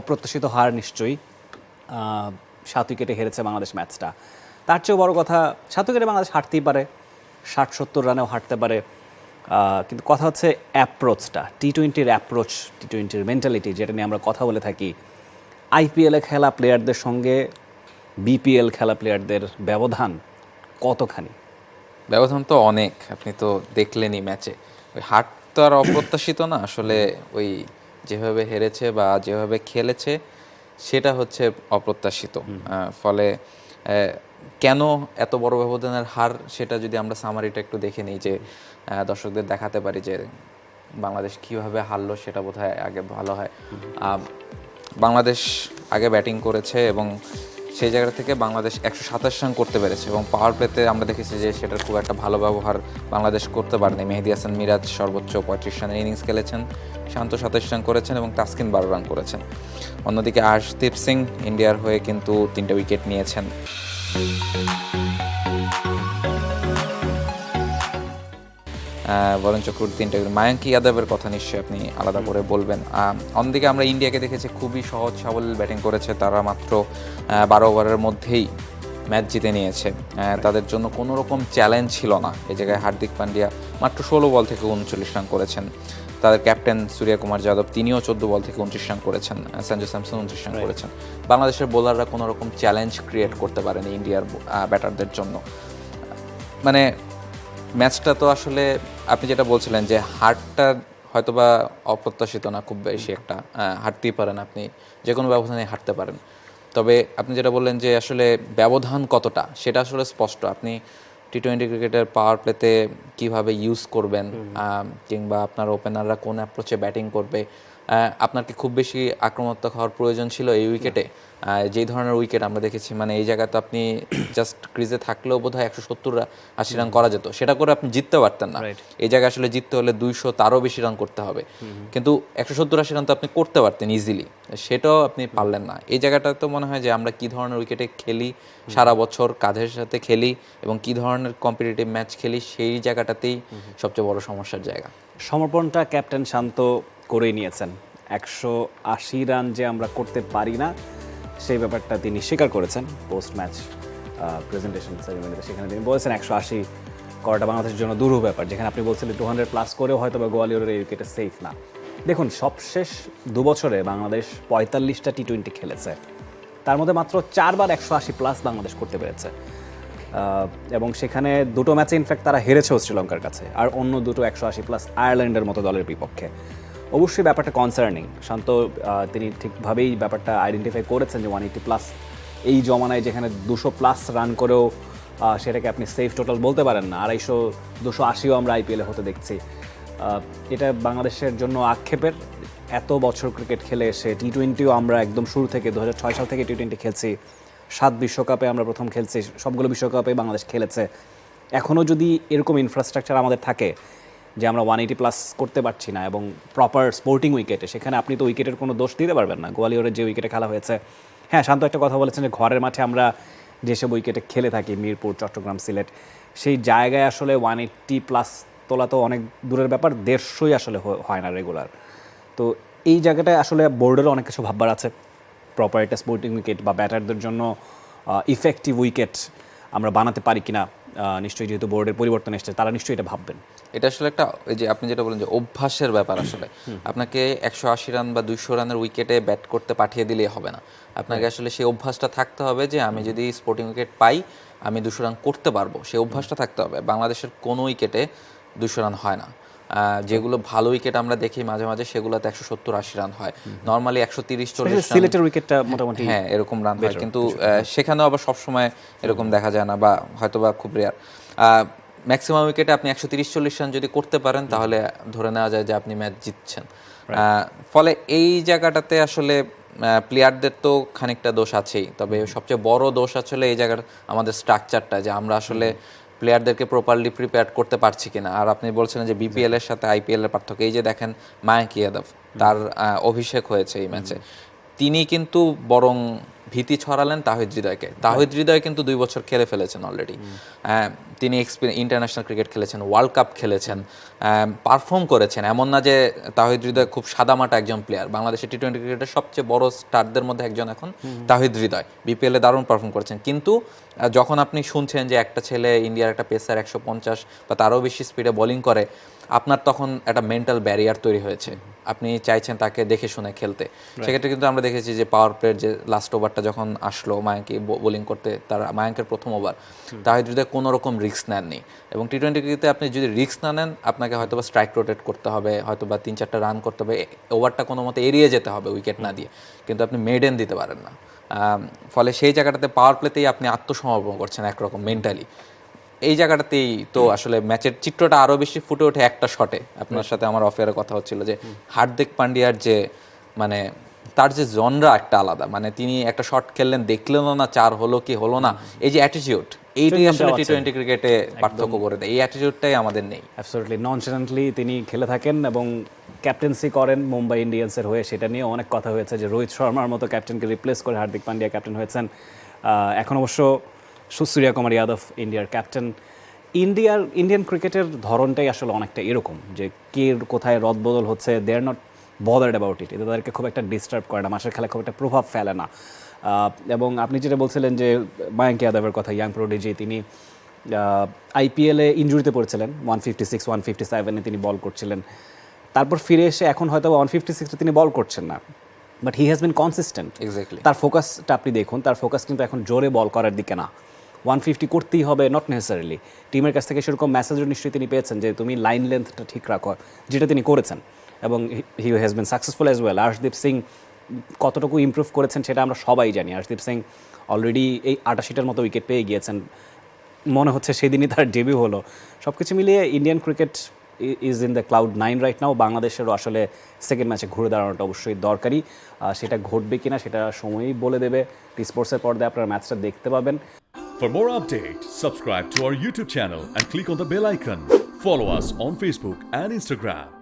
অপ্রত্যাশিত হার নিশ্চয়ই সাত উইকেটে হেরেছে বাংলাদেশ ম্যাচটা। তার চেয়েও বড় কথা, সাত উইকেটে বাংলাদেশ হারতেই পারে ষাট সত্তর রানেও হারতে পারে কিন্তু কথা হচ্ছে অ্যাপ্রোচটা টি টোয়েন্টির অ্যাপ্রোচ টি টোয়েন্টির মেন্টালিটি যেটা নিয়ে আমরা কথা বলে থাকি। আইপিএলে খেলা প্লেয়ারদের সঙ্গে বিপিএল খেলা প্লেয়ারদের ব্যবধান কতখানি? ব্যবধান তো অনেক, আপনি তো দেখলেনই ম্যাচে। ওই হাট তো আর অপ্রত্যাশিত না, আসলে ওই যেভাবে হেরেছে বা যেভাবে খেলেছে সেটা হচ্ছে অপ্রত্যাশিত। ফলে কেন এত বড় ব্যবধানের হার সেটা যদি আমরা সামারিটা একটু দেখে নিই যে দর্শকদের দেখাতে পারি যে বাংলাদেশ কীভাবে হারলো সেটা বোধ আগে ভালো হয়। বাংলাদেশ আগে ব্যাটিং করেছে এবং সেই জায়গা থেকে বাংলাদেশ একশো সাতাশ রান করতে পেরেছে এবং পাওয়ার প্লেতে আমরা দেখেছি যে সেটার খুব একটা ভালো ব্যবহার বাংলাদেশ করতে পারেনি। মেহেদি হাসান, মিরাজ সর্বোচ্চ পঁয়ত্রিশ রানের ইনিংস খেলেছেন, শান্ত সাতাশ রান করেছেন এবং তাসকিন বারো রান করেছেন। অন্যদিকে আশদীপ সিং, ইন্ডিয়ার হয়ে কিন্তু তিনটা উইকেট নিয়েছেন। বরুণ চক্রবর্তী তিনটা উইকেট মায়াঙ্কি যাদবের কথা নিশ্চয়ই আপনি আলাদা করে বলবেন। অন্যদিকে আমরা ইন্ডিয়াকে দেখেছি খুবই সহজ সাবল ব্যাটিং করেছে তারা মাত্র বারো ওভারের মধ্যেই ম্যাচ জিতে নিয়েছে। তাদের জন্য কোনো রকম চ্যালেঞ্জ ছিল না। এই জায়গায় হার্দিক পান্ডিয়া মাত্র ষোলো বল থেকে উনচল্লিশ রান করেছেন। তাদের ক্যাপ্টেন সূর্য কুমার যাদব তিনিও চোদ্দ বল থেকে উনত্রিশ রান করেছেন। সঞ্জু স্যামসন উনত্রিশ রান করেছেন। বাংলাদেশের বোলাররা কোনো রকম চ্যালেঞ্জ ক্রিয়েট করতে পারেনি ইন্ডিয়ার ব্যাটারদের জন্য। মানে ম্যাচটা তো আসলে আপনি যেটা বলছিলেন যে হারটা হয়তোবা অপ্রত্যাশিত না খুব বেশি একটা আহ, হারতেই পারেন আপনি যে কোনো ব্যবধানে হারতে পারেন। তবে আপনি যেটা বললেন যে আসলে ব্যবধান কতটা সেটা আসলে স্পষ্ট। আপনি টি টোয়েন্টি ক্রিকেটের পাওয়ার প্লেতে কীভাবে ইউজ করবেন কিংবা আপনার ওপেনাররা কোন অ্যাপ্রোচে ব্যাটিং করবে আপনার কি খুব বেশি আক্রমণাত্মক হওয়ার প্রয়োজন ছিল এই উইকেটে। যেই ধরনের উইকেট আমরা দেখেছি মানে এই জায়গাতে আপনি জাস্ট ক্রিজে থাকলেও বোধ হয় একশো সত্তর আশি রান করা যেত। সেটা করে আপনি জিততে পারতেন না। এই জায়গায় আসলে জিততে হলে দুইশো তারও বেশি রান করতে হবে। কিন্তু একশো সত্তর আশি রান তো আপনি করতে পারতেন ইজিলি সেটাও আপনি পারলেন না। এই জায়গাটা তো মনে হয় যে আমরা কি ধরনের উইকেটে খেলি সারা বছর কাঁধের সাথে খেলি এবং কি ধরনের কম্পিটিটিভ ম্যাচ খেলি সেই জায়গাটাতেই সবচেয়ে বড় সমস্যার জায়গা। সমর্পণটা ক্যাপ্টেন শান্ত করেই নিয়েছেন। একশো আশি রান যে আমরা করতে পারি না, সেই ব্যাপারটা তিনি স্বীকার করেছেন পোস্ট ম্যাচ প্রেজেন্টেশন সেরিমনিতে সেখানে তিনি বলেছেন একশো আশি করাটা বাংলাদেশের জন্য দুরূহ ব্যাপার। যেখানে আপনি বলছিলেন টু হান্ড্রেড প্লাস করেও হয়তো বা গোয়ালিয়রের এই উইকেটে সেফ না। দেখুন, সবশেষ দু বছরে বাংলাদেশ পঁয়তাল্লিশটা টি টোয়েন্টি খেলেছে। তার মধ্যে মাত্র চারবার একশো আশি প্লাস বাংলাদেশ করতে পেরেছে। এবং সেখানে দুটো ম্যাচে ইনফ্যাক্ট তারা হেরেছেও শ্রীলঙ্কার কাছে। আর অন্য দুটো একশো আশি প্লাস আয়ারল্যান্ডের মতো দলের বিপক্ষে। অবশ্যই ব্যাপারটা কনসার্নিং শান্ত তিনি ঠিকভাবেই ব্যাপারটা আইডেন্টিফাই করেছেন যে ওয়ান এইটি প্লাস এই জমানায় যেখানে দুশো প্লাস রান করেও সেটাকে আপনি সেফ টোটাল বলতে পারেন না। আড়াইশো, দুশো আশিও আমরা আইপিএলে হতে দেখছি। এটা বাংলাদেশের জন্য আক্ষেপের। এত বছর ক্রিকেট খেলে এসে টি টোয়েন্টিও আমরা একদম শুরু থেকে দু ছয় সাল থেকে টি টোয়েন্টি খেলছি। সাত বিশ্বকাপে আমরা প্রথম খেলছি। সবগুলো বিশ্বকাপে বাংলাদেশ খেলেছে। এখনও যদি এরকম ইনফ্রাস্ট্রাকচার আমাদের থাকে যে আমরা ওয়ান এইটি প্লাস করতে পারছি না এবং প্রপার স্পোর্টিং উইকেটে সেখানে আপনি তো উইকেটের কোনো দোষ দিতে পারবেন না। গোয়ালিয়রের যে উইকেটে খেলা হয়েছে। হ্যাঁ শান্ত একটা কথা বলেছেন যে ঘরের মাঠে আমরা যেসব উইকেটে খেলে থাকি, মিরপুর, চট্টগ্রাম, সিলেট, সেই জায়গায় আসলে ওয়ান এইট্টি প্লাস তোলা তো অনেক দূরের ব্যাপার, দেড়শোই আসলে হয় না রেগুলার তো এই জায়গাটায় আসলে বোর্ডেরও অনেক কিছু ভাববার আছে। প্রপার একটা স্পোর্টিং উইকেট বা ব্যাটারদের জন্য ইফেক্টিভ উইকেট আমরা বানাতে পারি কিনা। নিশ্চয়ই যেহেতু বোর্ডের পরিবর্তন এসেছে তারা নিশ্চয়ই এটা ভাববেন। এটা আসলে একটা ওই যে আপনি যেটা বলেন যে অভ্যাসের ব্যাপার আসলে আপনাকে একশো আশি রান বা দুইশো রানের উইকেটে ব্যাট করতে পাঠিয়ে দিলেই হবে না। আপনাকে আসলে সেই অভ্যাসটা থাকতে হবে যে আমি যদি স্পোর্টিং উইকেট পাই আমি দুশো রান করতে পারব। সেই অভ্যাসটা থাকতে হবে। বাংলাদেশের কোনো উইকেটে দুশো রান হয় না। যেগুলো ভালো উইকেট আমরা দেখি মাঝে মাঝে সেগুলোতে একশো সত্তর আশি রান হয়। নর্মালি একশো তিরিশ চল্লিশ রান সিলেটের উইকেটটা মোটামুটি হ্যাঁ এরকম রান হয়। কিন্তু সেখানেও আবার সবসময় এরকম দেখা যায় না বা হয়তো বা খুব রেয়ার ম্যাক্সিমাম উইকেটে আপনি একশো তিরিশ চল্লিশ রান যদি করতে পারেন তাহলে ধরে নেওয়া যায় যে আপনি ম্যাচ জিতছেন। আহ, ফলে এই জায়গাটাতে আসলে প্লেয়ারদের তো খানিকটা দোষ আছেই। তবে সবচেয়ে বড় দোষ আসলে এই জায়গার আমাদের স্ট্রাকচারটা যে আমরা আসলে প্লেয়ারদেরকে প্রপারলি প্রিপেয়ার করতে পারছি কিনা। আর আপনি বলছেন যে বিপিএল এর সাথে আইপিএল এর পার্থক্য। এই যে দেখেন মায়াঙ্ক ইয়াদব তার অভিষেক হয়েছে এই ম্যাচে তিনি কিন্তু বরং ভীতি ছড়ালেন তাহিদ হৃদয়কে। তাহিদ হৃদয় কিন্তু দুই বছর খেলে ফেলেছেন অলরেডি তিনি ইন্টারন্যাশনাল ক্রিকেট খেলেছেন ওয়ার্ল্ড কাপ খেলেছেন পারফর্ম করেছেন। এমন না যে তাহিদ হৃদয় খুব সাদামাটা একজন প্লেয়ার বাংলাদেশের টি টোয়েন্টি ক্রিকেটের সবচেয়ে বড় স্টারদের মধ্যে একজন এখন তাহিদ হৃদয়। বিপিএলে দারুণ পারফর্ম করেছেন। কিন্তু যখন আপনি শুনছেন যে একটা ছেলে ইন্ডিয়ার একটা পেসার একশো পঞ্চাশ বা তারও বেশি স্পিডে বোলিং করে আপনার তখন একটা মেন্টাল ব্যারিয়ার তৈরি হয়েছে। আপনি চাইছেন তাকে দেখে শুনে খেলতে। সেক্ষেত্রে কিন্তু আমরা দেখেছি যে পাওয়ার প্লের যে লাস্ট ওভারটা যখন আসলো মায়াঙ্কি বোলিং করতে তার মায়াঙ্কের প্রথম ওভার তাহিদ হৃদয় কোনো রকম রিস্ক নেননি। এবং টি টোয়েন্টি ক্রিকেটে আপনি যদি রিস্ক না নেন আপনাকে হয়তো বা স্ট্রাইক রোটেট করতে হবে হয়তো বা তিন চারটা রান করতে হবে ওভারটা কোনো মতে এড়িয়ে যেতে হবে উইকেট না দিয়ে। কিন্তু আপনি মেডেন দিতে পারেন না। ফলে সেই জায়গাটাতে পাওয়ার প্লেতেই আপনি আত্মসমর্পণ করছেন একরকম মেন্টালি এই জায়গাটাতেই তো আসলে ম্যাচের চিত্রটা আরও বেশি ফুটে ওঠে একটা শটে আপনার সাথে আমার অফেয়ারে কথা হচ্ছিল যে হার্দিক পান্ডিয়ার যে মানে তার যে জনরা একটা আলাদা। মানে তিনি একটা শট খেললেন দেখলেন না চার হলো কি হলো না। এই যে অ্যাটিটিউড এইটাই আসলে টি টোয়েন্টি ক্রিকেটে পার্থক্য করে দেয়। এই অ্যাটিটিউডটাই আমাদের নেই। অ্যাবসলিউটলি ননশারেন্টলি তিনি খেলে থাকেন এবং ক্যাপ্টেন্সি করেন মুম্বাই ইন্ডিয়ান্সের হয়ে। সেটা নিয়ে অনেক কথা হয়েছে যে রোহিত শর্মার মতো ক্যাপ্টেনকে রিপ্লেস করে হার্দিক পান্ডিয়া ক্যাপ্টেন হয়েছেন। এখন অবশ্য সুসূর্য কুমার যাদব ইন্ডিয়ার ক্যাপ্টেন ইন্ডিয়ার ইন্ডিয়ান ক্রিকেটের ধরনটাই আসলে অনেকটা এরকম যে কে কোথায় রদবদল হচ্ছে they are not bothered about it এটা তাদেরকে খুব একটা ডিস্টার্ব করে না। মাসের খেলা খুব একটা প্রভাব ফেলে না। এবং আপনি যেটা বলছিলেন যে মায়াঙ্ক যাদবের কথা ইয়াং প্রোডিজি তিনি আইপিএলে ইঞ্জুরিতে পড়েছিলেন। One fifty six one fifty সেভেনে তিনি বল করছিলেন। তারপর ফিরে এসে এখন হয়তো ওয়ান ফিফটি সিক্সে তিনি বল করছেন না। But he has been consistent exactly তার ফোকাসটা আপনি দেখুন। তার ফোকাস কিন্তু এখন জোরে বল করার দিকে না। ওয়ান ফিফটি করতেই হবে নট নেসেসারিলি টিমের কাছ থেকে সেরকম মেসেজও নিশ্চয়ই তিনি পেয়েছেন যে তুমি লাইন লেন্থটা ঠিক রাখো। যেটা তিনি করেছেন। এবং he has been successful as well Arshdeep Singh কতটুকু ইমপ্রুভ করেছেন সেটা আমরা সবাই জানি। আর্শদীপ সিং অলরেডি এই আটাশিটার মতো উইকেট পেয়ে গিয়েছেন। মনে হচ্ছে সেদিনই তার ডেবিউ হলো। সব কিছু মিলিয়ে Indian cricket is in the cloud nine right now বাংলাদেশেরও আসলে সেকেন্ড ম্যাচে ঘুরে দাঁড়ানোটা অবশ্যই দরকারি। সেটা ঘটবে কিনা সেটা সময়ই বলে দেবে। টি স্পোর্টসের পর্দায় আপনারা ম্যাচটা দেখতে পাবেন। For more updates, subscribe to our YouTube channel and click on the bell icon. Follow us on Facebook and Instagram.